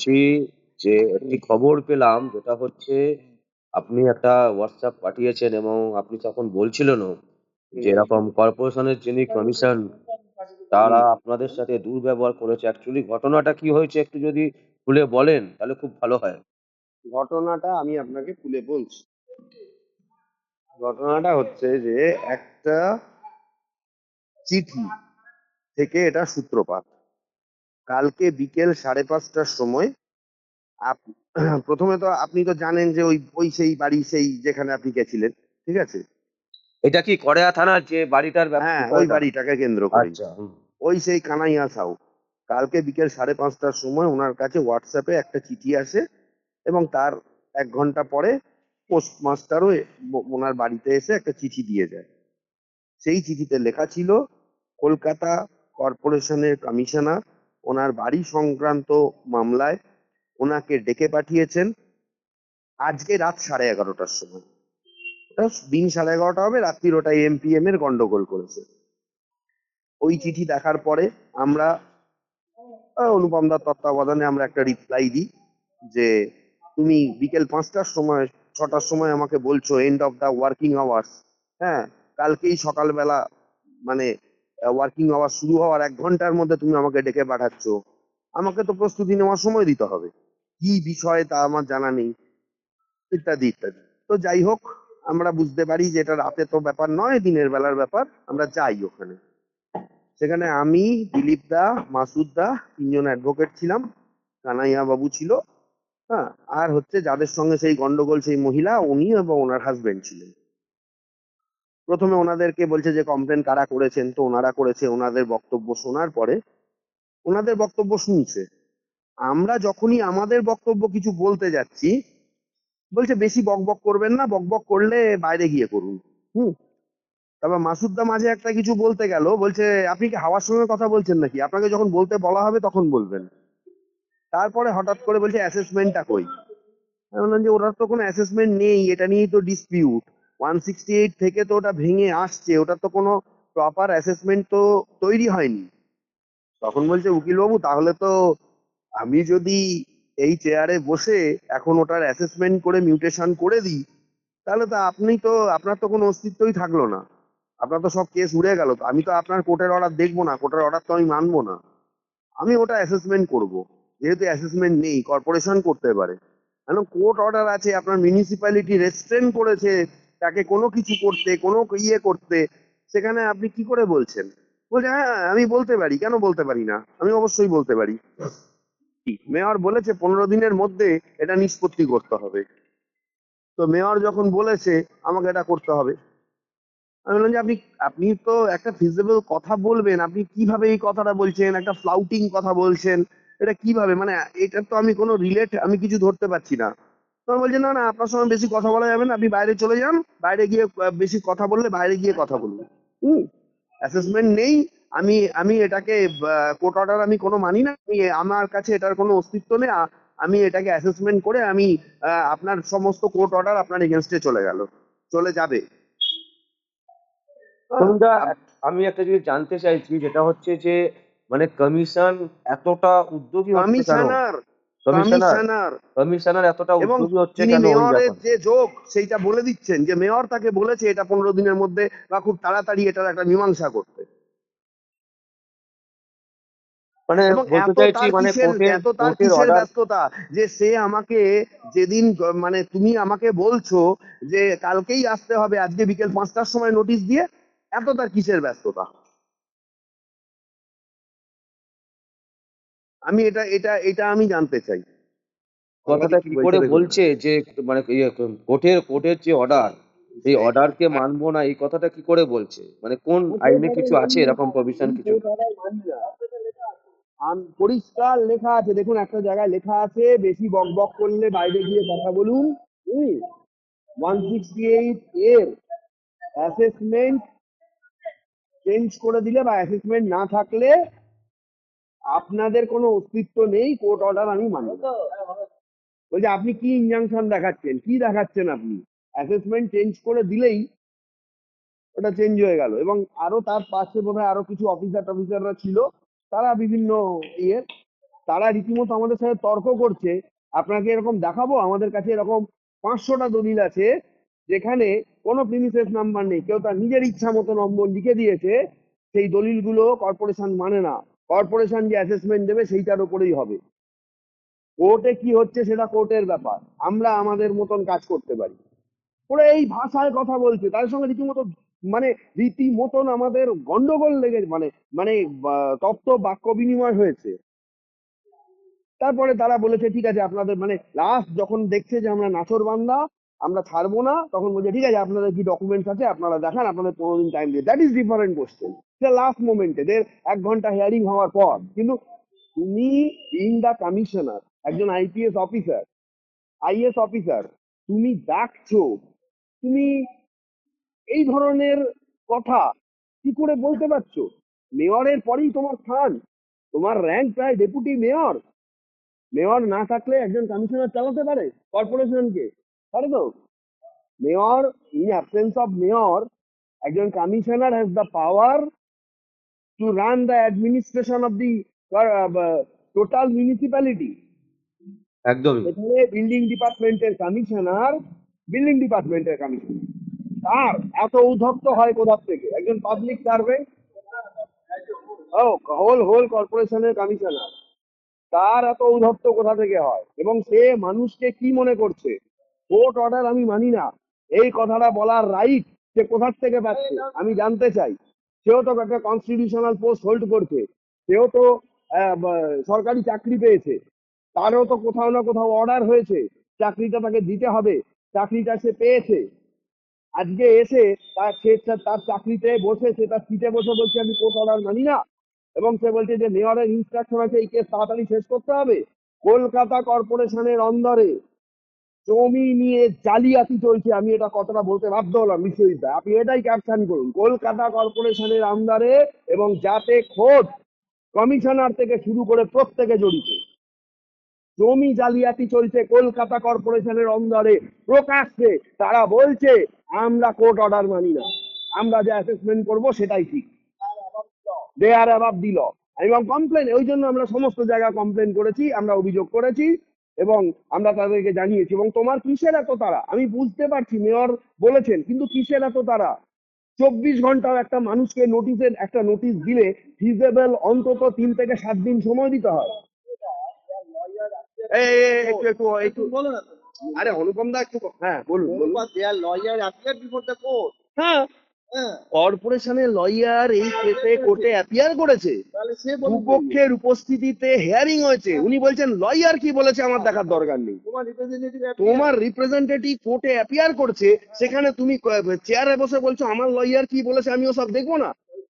বলছি যে একটি খবর পেলাম যেটা হচ্ছে আপনি একটা হোয়াটসঅ্যাপ পাঠিয়েছেন এবং আপনি তখন বলছিলেনও যে এরকম কর্পোরেশনের যিনি কমিশন তারা আপনাদের সাথে দুর্ব্যবহার করেছে। অ্যাকচুয়ালি ঘটনাটা কি হয়েছে একটু যদি খুলে বলেন তাহলে খুব ভালো হয়। ঘটনাটা আমি আপনাকে খুলে বলছি। ঘটনাটা হচ্ছে যে একটা চিঠি থেকে এটা সূত্রপাত। কালকে বিকেল সাড়ে পাঁচটার সময় প্রথমে তো আপনি তো জানেন যে ওই ওই সেই বাড়ি সেই যেখানে আপনি গেছিলেন। ঠিক আছে? এটা কি কড়েয়া থানার যে বাড়িটার হ্যাঁ, ওই বাড়িটাকে কেন্দ্র করেই। আচ্ছা, ওই সেই কানাইয়া সাউ। কালকে বিকেল ৫:৩০ টার সময় উনার কাছে হোয়াটসঅ্যাপে একটা চিঠি আসে এবং তার এক ঘণ্টা পরে পোস্টমাস্টারও ওনার বাড়িতে এসে একটা চিঠি দিয়ে যায়। সেই চিঠিতে লেখা ছিল কলকাতা কর্পোরেশনের কমিশনার ওনার বাড়ি সংক্রান্ত মামলায় ওনাকে ডেকে পাঠিয়েছেন আজকে রাত সাড়ে এগারোটার সময়। দিন ১১:৩০ হবে রাত্রির ওটা এমপিএম এর গন্ডগোল করেছে। ওই চিঠি দেখার পরে আমরা অনুপম দার তত্ত্বাবধানে আমরা একটা রিপ্লাই দিই যে, "তুমি বিকেল পাঁচটার সময় ছটার সময় আমাকে বলছো end of the working hours, হ্যাঁ? কালকেই সকালবেলা মানে ওয়ার্কিং আওয়ার্স শুরু হওয়ার এক ঘণ্টার মধ্যে তুমি আমাকে ডেকে পাঠাচ্ছ। আমাকে তো প্রস্তুতি নেওয়ার সময় দিতে হবে। কি বিষয় তা আমার জানা নেই।" ইত্যাদি, ইত্যাদি। তো যাই হোক আমরা বুঝতে পারি যে এটা রাতে তো ব্যাপার নয়, দিনের বেলার ব্যাপার। আমরা যাই ওখানে। সেখানে আমি, দিলীপ দা, মাসুদ দা তিনজন অ্যাডভোকেট ছিলাম। কানাইয়া বাবু ছিল। হ্যাঁ? আর হচ্ছে যাদের সঙ্গে সেই গন্ডগোল সেই মহিলা উনি এবং ওনার হাজবেন্ড ছিলেন। প্রথমে ওনাদেরকে বলছে যে কমপ্লেন কারা করেছেন? তো ওনারা করেছে। ওনাদের বক্তব্য শোনার পরে ওনাদের বক্তব্য শুনছে। আমরা যখনই আমাদের বক্তব্য কিছু বলতে যাচ্ছি, বলছে বেশি বকবক করবেন না। বকবক করলে বাইরে গিয়ে করুন। হুম? তারপর মাসুদ দা মাঝে একটা কিছু বলতে গেল। বলছে, "আপনি কি হাওয়ার সঙ্গে কথা বলছেন নাকি? আপনাকে যখন বলতে বলা হবে তখন বলবেন।" তারপরে হঠাৎ করে বলছে, "অ্যাসেসমেন্টটা কই?" আমি বললাম যে, "ওটার তো কোনো অ্যাসেসমেন্ট নেই। এটা নিয়েই তো ডিসপিউট। 168 থেকে তো ওটা ভেঙে আসছে। ওটার তো কোনো প্রপার অ্যাসেসমেন্ট তো তৈরি হয়নি।" তখন বলছে, "উকিলবাবু তাহলে তো আমি যদি এই চেয়ারে বসে এখন ওটার অ্যাসেসমেন্ট করে মিউটেশন করে দিই, তাহলে তো আপনি তো আপনার তো কোনো অস্তিত্বই থাকল না। আপনার তো সব কেস উড়ে গেল। আমি তো আপনার কোর্টের অর্ডার দেখব না। কোর্টের অর্ডার তো আমি মানব না। আমি ওটা অ্যাসেসমেন্ট করব। যেহেতু অ্যাসেসমেন্ট নেই, কর্পোরেশন করতে পারে। এখন কোর্ট অর্ডার আছে, আপনার মিউনিসিপ্যালিটি রেস্ট্রেন করেছে তাকে কোনো কিছু করতে, কোনো ইয়ে করতে। সেখানে আপনি কি করে বলছেন?" বলছে, "হ্যাঁ, আমি বলতে পারি। কেন বলতে পারি না? আমি অবশ্যই বলতে পারি।" মেয়র বলেছে ১৫ দিনের মধ্যে এটা নিষ্পত্তি করতে হবে। তো মেয়র যখন বলেছে আমাকে এটা করতে হবে। আমি বললাম যে, "আপনি আপনি তো একটা ফিজিবল কথা বলবেন। আপনি কীভাবে এই কথাটা বলছেন? একটা ফ্লাউটিং কথা বলছেন। এটা কীভাবে? মানে এটার তো আমি কোনো রিলেট আমি কিছু ধরতে পারছি না।" তখন বলছে, "না, না আপনার সঙ্গে বেশি কথা বলা যাবে না। আপনি বাইরে চলে যান। বাইরে গিয়ে বেশি কথা বললে বাইরে গিয়ে কথা বলুন।" হুম? অ্যাসেসমেন্ট নেই। আমি আমি এটাকে কোর্ট অর্ডার আমি কোনো মানি না। আমি আমার কাছে এটার কোনো অস্তিত্ব নেই। আমি এটাকে অ্যাসেসমেন্ট করে আমি আপনার সমস্ত কোর্ট অর্ডার আপনার এগেনস্টে চলে গেল। চলে যাবে। আমি একটা জিনিস জানতে চাইছি যেটা হচ্ছে যে মানে কমিশন এতটা উদ্যোগী? Commissioner, commissioner? কমিশনার এতটা উদ্যোগী হচ্ছে কেন মেয়রের যে যোগ সেইটা বলে দিচ্ছেন যে মেয়র তাকে বলেছে এটা ১৫ দিনের মধ্যে বা খুব তাড়াতাড়ি এটার একটা মীমাংসা করতে। মানে বলতে চাইছি মানে এত তার কিসের ব্যস্ততা যে সে আমাকে যেদিন মানে তুমি আমাকে বলছো যে কালকেই আসতে হবে আজকে বিকেল পাঁচটার সময় নোটিশ দিয়ে এত তার কিসের ব্যস্ততা? আমি এটা এটা এটা আমি জানতে চাই। কথাটা কি করে বলছে যে মানে ইয়ে কোর্টের কোর্টের যে অর্ডার এই অর্ডারকে মানবো না এই কথাটা কি করে বলছে? মানে কোন আইনে কিছু আছে এরকম প্রভিশন কিছু? পরিষ্কার লেখা আছে দেখুন একটা জায়গায় লেখা আছে বেশি বক বক করলে বাইরে গিয়ে কথা বলুন। হুম? 168 এর অ্যাসেসমেন্ট চেঞ্জ করে দিলে বা অ্যাসেসমেন্ট না থাকলে আপনাদের কোনো অস্তিত্ব নেই কোর্ট অর্ডার আমি মানব না। বলছে আপনি কি ইনজাংশন দেখাচ্ছেন? কি দেখাচ্ছেন আপনি? অ্যাসেসমেন্ট চেঞ্জ করে দিলেই ওটা চেঞ্জ হয়ে গেল এবং আরও তার পাশে বোধহয় আরও কিছু অফিসার টফিসাররা ছিল তারা বিভিন্ন ইয়ের তারা রীতিমতো আমাদের সাথে তর্ক করছে আপনাকে এরকম দেখাবো আমাদের কাছে এরকম পাঁচশোটা দলিল আছে যেখানে কোনো প্রিমিসেস নাম্বার নেই কেউ তার নিজের ইচ্ছা মতো নম্বর লিখে দিয়েছে সেই দলিলগুলো কর্পোরেশন মানে না কর্পোরেশন যে অ্যাসেসমেন্ট দেবে সেইটার উপরেই হবে। কোর্টে কি হচ্ছে সেটা কোর্টের ব্যাপার। আমরা আমাদের মতন কাজ করতে পারি। ওরা এই ভাষায় কথা বলছে তাদের সঙ্গে রীতিমতো মানে রীতিমতন আমাদের গন্ডগোল লেগে মানে মানে তত্ত্ব বাক্য বিনিময় হয়েছে। তারপরে তারা বলেছে, ঠিক আছে, আপনাদের মানে লাস্ট যখন দেখছে যে আমরা নাচর বান্দা আমরা ছাড়বো না। তখন বলছে, ঠিক আছে, আপনাদের কি ডকুমেন্টস আছে, আপনারা দেখান, আপনাদের পনেরো দিন টাইম দিয়ে। দ্যাট ইজ ডিফারেন্ট কোশ্চেন সেটা লাস্ট মোমেন্টে দের এক ঘণ্টা হিয়ারিং হওয়ার পর, কিন্তু তুমি ইন দ্য কমিশনার একজন আইপিএস অফিসার আইএস অফিসার তুমি ডাকছো, তুমি এই ধরনের কথা কি করে বলতে পারছ? মেয়রের পরেই তোমার স্থান, তোমার র্যাঙ্ক প্রায় ডেপুটি মেয়র মেয়র না থাকলে একজন কমিশনার চালাতে পারে কর্পোরেশনকে পারে তো mayor in absence of mayor একজন commissioner has the power to run the administration of the total municipality একদমই। এখানে বিল্ডিং ডিপার্টমেন্টের কমিশনার বিল্ডিং ডিপার্টমেন্টের কমিশনার তার এত উদ্ধত্ত হয় কোথা থেকে? একজন পাবলিক সার্ভেন্ট ও হোল হোল কর্পোরেশনের কমিশনার তার এত উদ্ধত্ত কোথা থেকে হয়? এবং সে মানুষকে কি মনে করছে? কোর্ট অর্ডার আমি মানি না। এই কথাটা বলার রাইট সে কোথার থেকে পাচ্ছে, আমি জানতে চাই। সেও তো একটা কনস্টিটিউশনাল পোস্ট হোল্ড করছে। সেও তো সরকারি চাকরি পেয়েছে। তারও তো কোথাও না কোথাও অর্ডার হয়েছে। চাকরিটা তাকে দিতে হবে। চাকরিটা সে পেয়েছে। আজকে এসে তার, সে তার চাকরিতে বসে, সে তার সিটে বসে বলছে, আমি কোর্ট অর্ডার মানি না। এবং সে বলছে যে, মেয়রের ইনস্ট্রাকশন আছে, এই কেস তাড়াতাড়ি শেষ করতে হবে। কলকাতা কর্পোরেশনের অন্দরে জমি নিয়ে জালিয়াতি চলছে, আমি এটা কতটা বলতে বাধ্য হলাম বিশ্বজিৎ। আপনি এটাই ক্যাপশন করুন। কলকাতা কর্পোরেশনের আন্ডারে এবং যাতে খোদ কমিশনার থেকে শুরু করে প্রত্যেকে জড়িত। জমি জালিয়াতি চলছে কলকাতা কর্পোরেশনের অন্দরে প্রকাশ্যে। তারা বলছে, আমরা কোর্ট অর্ডার মানি না। আমরা যে অ্যাসেসমেন্ট করব সেটাই ঠিক। দে আর অ্যাবাব দিল এবং কমপ্লেন ওই জন্য আমরা সমস্ত জায়গায় কমপ্লেন করেছি, আমরা অভিযোগ করেছি। এবং আমরা তাদেরকে জানিয়েছি এবং তোমার কিসের এত তারা আমি বুঝতে পারছি মেয়র বলেছেন কিন্তু কিসের এত তারা চব্বিশ ঘন্টাও একটা মানুষকে নোটিশের একটা নোটিশ দিলে ফিজেবল অন্তত তিন থেকে সাত দিন সময় দিতে হয়। একটু একটু একটু। বলো না আরে অনুপম দা একটু হ্যাঁ বলুন হ্যাঁ, কর্পোরেশনের লয়ার এই কেসে কোর্টে অ্যাপিয়ার করেছে? দুপক্ষের উপস্থিতিতে হেয়ারিং হয়েছে। উনি বলছেন লয়ার কি বলেছে আমার দেখার দরকার নেই। তোমার রিপ্রেজেন্টেটিভ কোর্টে অ্যাপিয়ার করছে সেখানে তুমি চেয়ারে বসে বলছো আমার লয়ার কি বলেছে আমিও সব দেখব না।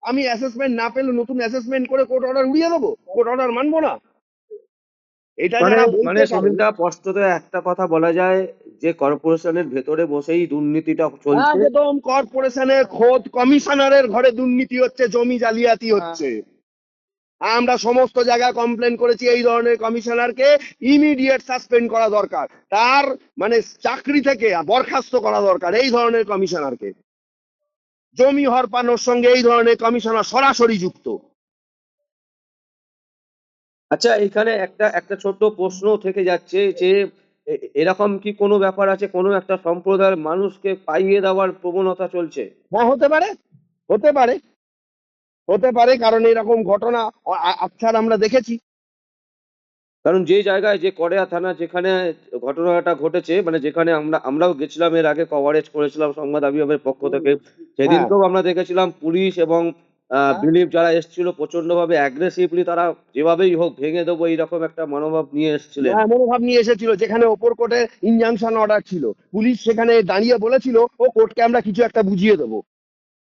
আমি অ্যাসেসমেন্ট না পেলে নতুন অ্যাসেসমেন্ট করে কোর্ট অর্ডার উড়িয়ে দেবো। কোর্ট অর্ডার মানবো না। এটা মানে বলতে মানে স্পষ্টত একটা কথা বলা যায় যে কর্পোরেশনের ভেতরে বসেই দুর্নীতিটা চলছে। একদম কর্পোরেশনের খোদ কমিশনারের ঘরে দুর্নীতি হচ্ছে জমি জালিয়াতি হচ্ছে। আমরা সমস্ত জায়গায় কমপ্লেন করেছি এই ধরনের কমিশনারকে ইমিডিয়েট সাসপেন্ড করা দরকার। তার মানে চাকরি থেকে বরখাস্ত করা দরকার এই ধরনের কমিশনারকে। জমি হরপানোর সঙ্গে এই ধরনের কমিশনার সরাসরি যুক্ত। আচ্ছা এখানে একটা একটা ছোট্ট প্রশ্ন থেকে যাচ্ছে যে এরকম কি কোনো ব্যাপার আছে? কোনো একটা সম্প্রদায়ের মানুষকে পাইয়ে দেওয়ার প্রবণতা চলছে? হ্যাঁ হতে পারে। হতে পারে। হতে পারে কারণ এরকম ঘটনা আ- আ- আচ্ছার আমরা দেখেছি। কারণ যে জায়গায় যে কড়িয়া থানা যেখানে ঘটনাটা ঘটেছে মানে যেখানে আমরা আমরাও গেছিলাম এর আগে কভারেজ করেছিলাম সংবাদ আবির্ভাবের পক্ষ থেকে। সেদিনকেও আমরা দেখেছিলাম পুলিশ এবং বিলিভ যারা এসেছিল প্রচণ্ড ভাবে অ্যাগ্রেসিভলি তারা যেভাবেই হোক ভেঙে দেবো এইরকম একটা মনোভাব নিয়ে এসেছিলেন। হ্যাঁ মনোভাব নিয়ে এসেছিল যেখানে ওপর কোর্টে ইনজাংশন অর্ডার ছিল। পুলিশ সেখানে দাঁড়িয়ে বলেছিল ও কোর্টকে আমরা কিছু একটা বুঝিয়ে দেবো।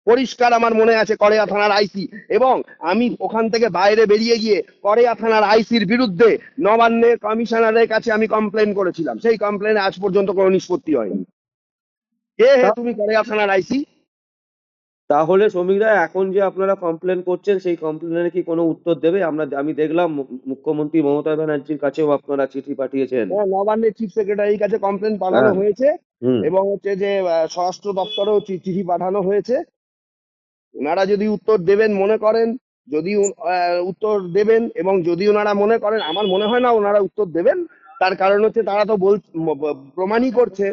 পরিষ্কার আমার মনে আছে করেয়া থানার আইসি। এবং আমি ওখান থেকে বাইরে বেরিয়ে গিয়ে করেয়া থানার আইসির বিরুদ্ধে নবান্নের কমিশনারের কাছে আমি কমপ্লেন করেছিলাম। সেই কমপ্লেনে আজ পর্যন্ত কোনো নিষ্পত্তি হয়নি। কে হে তুমি করেয়া থানার আইসি? তাহলে শ্রমিকরা এখন যে আপনারা কমপ্লেন করছেন সেই কমপ্লেনের কি কোনো উত্তর দেবে? আমরা আমি দেখলাম মুখ্যমন্ত্রী মমতা ব্যানার্জির কাছেও আপনারা চিঠি পাঠিয়েছেন। নবান্নের চিফ সেক্রেটারির কাছে কমপ্লেন পাঠানো হ্যাঁ। হয়েছে এবং হচ্ছে যে স্বরাষ্ট্র দপ্তরেও চিঠি পাঠানো হয়েছে। ওনারা যদি উত্তর দেবেন মনে করেন যদি উত্তর দেবেন এবং যদি ওনারা মনে করেন আমার মনে হয় না ওনারা উত্তর দেবেন। তার কারণ হচ্ছে তারা তো বল প্রমাণই করছে।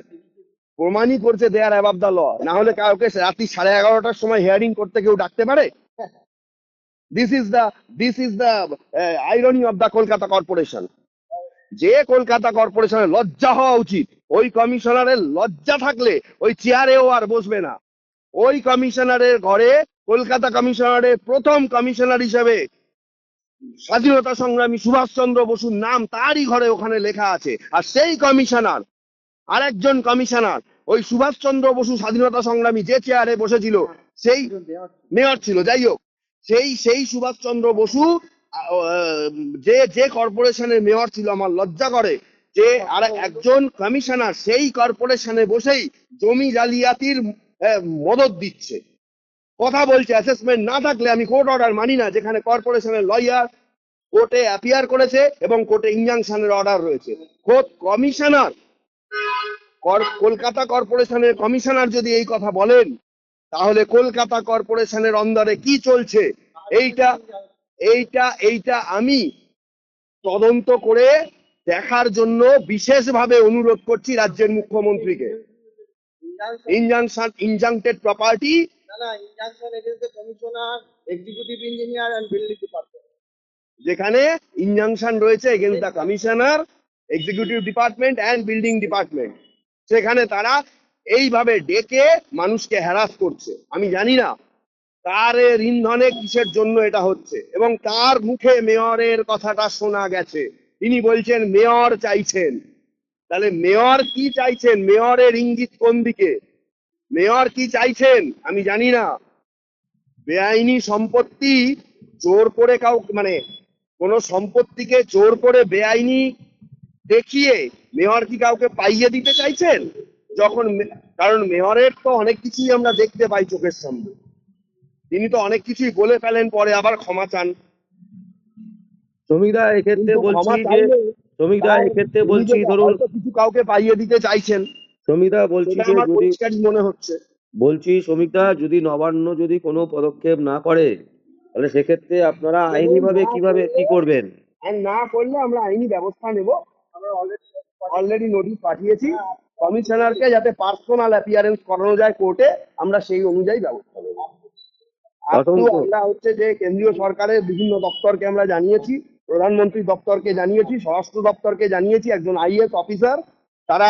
প্রমাণই করছে দে আর অ্যাবাব ল। না হলে কাউকে রাত্রি সাড়ে এগারোটার সময় হিয়ারিং করতে কেউ ডাকতে পারে? This is the this is the irony of the Kolkata corporation যে কলকাতা কর্পোরেশনের লজ্জা হওয়া উচিত, ওই কমিশনারের লজ্জা থাকলে ওই চেয়ারেও আর বসবে না। ওই কমিশনারের ঘরে কলকাতা কমিশনারের প্রথম কমিশনার হিসেবে স্বাধীনতা সংগ্রামী সুভাষচন্দ্র বসুর নাম তারই ঘরে ওখানে লেখা আছে। আর সেই কমিশনার আরেকজন কমিশনার, ওই সুভাষচন্দ্র বসু স্বাধীনতা সংগ্রামী যে চেয়ারে বসেছিল, সেই মেয়র ছিল, যাই হোক, সেই সেই সুভাষচন্দ্র বসু যে যে কর্পোরেশনের মেয়র ছিল, আমার লজ্জা করে যে আর একজন কমিশনার সেই কর্পোরেশনে বসেই জমি জালিয়াতির মদত দিচ্ছে। কথা বলছে অ্যাসেসমেন্ট না থাকলে আমি কোর্ট অর্ডার মানি না, যেখানে কর্পোরেশনের লয়ার কোর্টে অ্যাপিয়ার করেছে এবং কোর্টে ইনজাংশনের অর্ডার রয়েছে। খোদ কমিশনার কলকাতা কর্পোরেশনের কমিশনার যদি এই কথা বলেন তাহলে কলকাতা কর্পোরেশনের অন্দরে কি চলছে? এইটা এইটা এইটা আমি তদন্ত করে দেখার জন্য বিশেষভাবে অনুরোধ করছি রাজ্যের মুখ্যমন্ত্রীকে। ইনজাংশন ইনজাংটেড প্রপার্টি যেখানে ইনজাংশন রয়েছে against the commissioner executive department and building department সেখানে তারা এইভাবে ডেকে মানুষকে হ্যারাস করছে। আমি জানি না কার এর ইন্ধনে কিসের জন্য এটা হচ্ছে এবং তার মুখে মেয়রের কথাটা শোনা গেছে। তিনি বলছেন, মেয়র চাইছেন। তাহলে মেয়র কি চাইছেন? মেয়রের ইঙ্গিত কোন দিকে? মেয়র কি চাইছেন? আমি জানি না। বেআইনি সম্পত্তি জোর করে কাউ মানে কোন সম্পত্তিকে জোর করে বেআইনি দেখিয়ে মেয়র কি কাউকে পাইয়ে দিতে চাইছেন? যখন কারণ মেয়রের তো অনেক কিছুই আমরা দেখতে পাই চোখের সামনে। তিনি তো অনেক কিছুই বলে ফেলেন পরে আবার ক্ষমা চান। শ্রমিকদা এক্ষেত্রে বলছি যে তার এক্ষেত্রে বলছি ধরুন কিছু কাউকে পাইয়ে দিতে চাইছেন। শ্রমিকদা বলছি যে যদি মনে হচ্ছে। বলছি শ্রমিকদা যদি নবান্ন যদি কোনো পদক্ষেপ না করে তাহলে সেক্ষেত্রে আপনারা আইনিভাবে কীভাবে কি করবেন? আর না করলে আমরা আইনি ব্যবস্থা নেব। অলরেডি নোটিশ পাঠিয়েছি। কমিশনারকে যাতে পার্সোনাল অ্যাপিয়ারেন্স করানো যায় কোর্টে আমরা সেই অনুযায়ী ব্যবস্থা নেব। আমরা হচ্ছে যে কেন্দ্রীয় সরকারের বিভিন্ন দপ্তরকে আমরা জানিয়েছি প্রধানমন্ত্রী দপ্তরকে জানিয়েছি স্বরাষ্ট্র দপ্তরকে জানিয়েছি একজন আইএস অফিসার তারা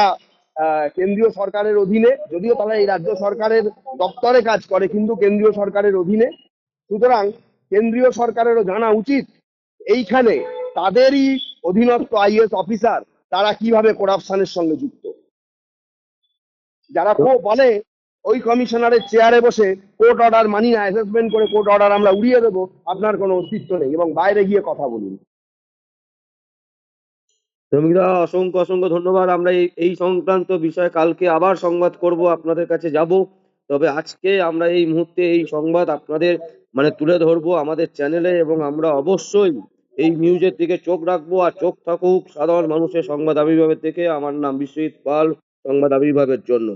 আহ, কেন্দ্রীয় সরকারের অধীনে যদিও তারা এই রাজ্য সরকারের দপ্তরে কাজ করে কিন্তু কেন্দ্রীয় সরকারের অধীনে। সুতরাং কেন্দ্রীয় সরকারেরও জানা উচিত এইখানে তাদেরই অধীনস্থ আইএস অফিসার তারা কীভাবে করাপশনের সঙ্গে যুক্ত? যারা বলে ওই কমিশনারের চেয়ারে বসে কোর্ট অর্ডার মানি না অ্যাসেসমেন্ট করে কোর্ট অর্ডার আমরা উড়িয়ে দেবো আপনার কোনো অস্তিত্ব নেই এবং বাইরে গিয়ে কথা বলুন। শ্রমিকদা অসংখ্য অসংখ্য ধন্যবাদ। আমরা এই এই সংক্রান্ত বিষয়ে কালকে আবার সংবাদ করব আপনাদের কাছে যাব। তবে আজকে আমরা এই মুহূর্তে এই সংবাদ আপনাদের মানে তুলে ধরবো আমাদের চ্যানেলে এবং আমরা অবশ্যই এই নিউজের দিকে চোখ রাখব আর চোখ থাকুক সাধারণ মানুষের সংবাদ আবির্ভাবের দিকে। আমার নাম বিশ্বজিৎ পাল, সংবাদ আবির্ভাবের জন্য।